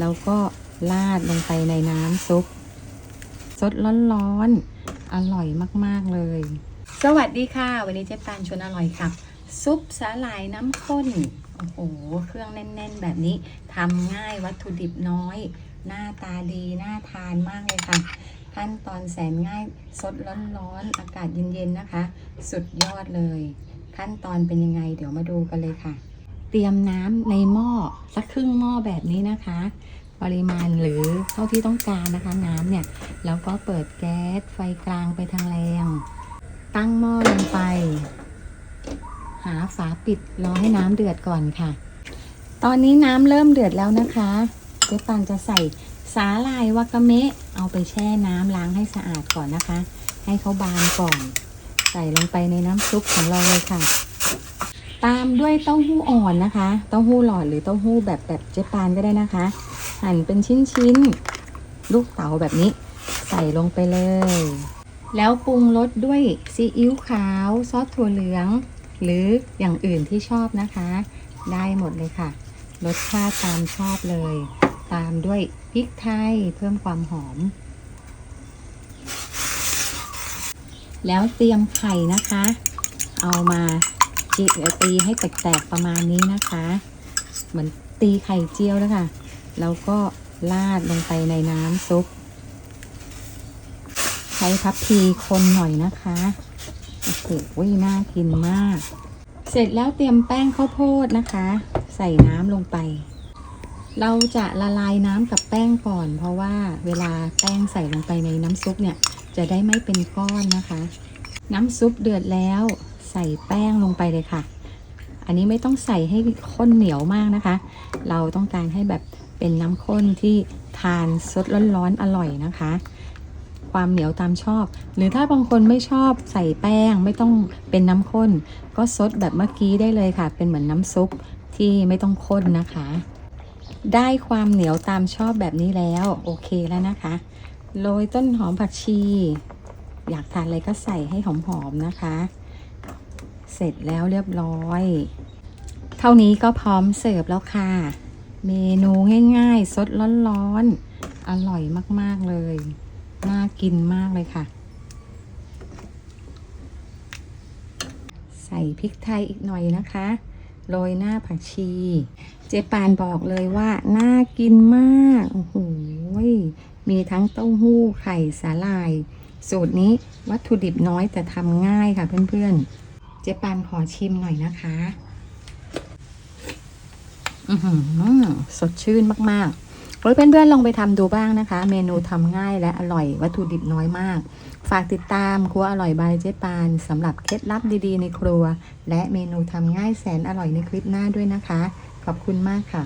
แล้วก็ราดลงไปในน้ำซุปสดร้อนๆ อร่อยมากๆเลย สวัสดีค่ะ วันนี้เจ๊ปานชวนอร่อยค่ะซุปสาหร่ายน้ำข้น โอ้โห เครื่องแน่น ๆ แบบนี้ทำง่ายวัตถุดิบน้อย หน้าตาดีน่าทานมากเลยค่ะ ขั้นตอนแสนง่ายสดร้อนๆ อากาศเย็น ๆ นะคะ สุดยอดเลย ขั้นตอนเป็นยังไง เดี๋ยวมาดูกันเลยค่ะ เตรียมน้ำในหม้อสักครึ่งหม้อแบบนี้นะคะ ปริมาณหรือเท่าที่ต้องการนะคะน้ำเนี่ยแล้วก็เปิดแก๊สไฟกลางไปทางแรง ตั้งหม้อลงไป หาฝาปิดรอให้น้ำเดือดก่อนค่ะ ตอนนี้น้ำเริ่มเดือดแล้วนะคะเจ๊ปันจะใส่สาหร่ายวากาเมะเอาไปแช่น้ำล้างให้สะอาดก่อนนะคะ ให้เขาบานก่อน ใส่ลงไปในน้ำซุปของเราเลยค่ะ ตามด้วยเต้าหู้อ่อนนะคะ เต้าหู้หลอดหรือเต้าหู้แบบแบบเจ๊ปานก็ได้นะคะ หั่นเป็นชิ้นๆ ลูกเต๋าแบบนี้ ใส่ลงไปเลย แล้วปรุงรสด้วยซีอิ๊วขาว ซอสถั่วเหลือง หรืออย่างอื่นที่ชอบนะคะ ได้หมดเลยค่ะ รสชาติตามชอบเลย ตามด้วยพริกไทยเพิ่มความหอม แล้วเตรียมไข่นะคะ เอามา จีตีให้แตกๆประมาณนี้นะคะ เหมือนตีไข่เจียวแล้วค่ะ แล้วก็ราดลงไปในน้ำซุป ใช้พับพีคนหน่อยนะคะโอ้โหน่ากินมาก เสร็จแล้วเตรียมแป้งข้าวโพดนะคะ ใส่น้ำลงไป เราจะละลายน้ำกับแป้งก่อน เพราะว่าเวลาแป้งใส่ลงไปในน้ำซุปเนี่ย จะได้ไม่เป็นก้อนนะคะ น้ำซุปเดือดแล้ว ใส่แป้งลงไปเลยค่ะ อันนี้ไม่ต้องใส่ให้ข้นเหนียวมากนะคะ เราต้องการให้แบบเป็นน้ำข้นที่ทานสดร้อนๆอร่อยนะคะ ความเหนียวตามชอบ หรือถ้าบางคนไม่ชอบใส่แป้งไม่ต้องเป็นน้ำข้น ก็ซดแบบเมื่อกี้ได้เลยค่ะ เป็นเหมือนน้ำซุปที่ไม่ต้องข้นนะคะ ได้ความเหนียวตามชอบแบบนี้แล้วโอเคแล้วนะคะโรยต้นหอมผักชี อยากทานอะไรก็ใส่ให้หอมๆนะคะ เสร็จแล้วเรียบร้อย เท่านี้ก็พร้อมเสิร์ฟแล้วค่ะ เมนูง่ายๆ สดร้อนๆ อร่อยมากๆเลย น่ากินมากเลยค่ะ ใส่พริกไทยอีกหน่อยนะคะ โรยหน้าผักชี เจปานบอกเลยว่าน่ากินมาก โอ้โห มีทั้งเต้าหู้ไข่สาหร่าย สูตรนี้วัตถุดิบน้อยแต่ทำง่ายค่ะเพื่อนๆ เจปานขอชิมหน่อยนะคะอือหือสดชื่นมากๆเพื่อนๆลองไปทำดูบ้างนะคะ เมนูทำง่ายและอร่อยวัตถุดิบน้อยมาก ฝากติดตามครัวอร่อยบายเจ๊ปานสำหรับเคล็ดลับดีๆในครัว และเมนูทำง่ายแสนอร่อยในคลิปหน้าด้วยนะคะ ขอบคุณมากค่ะ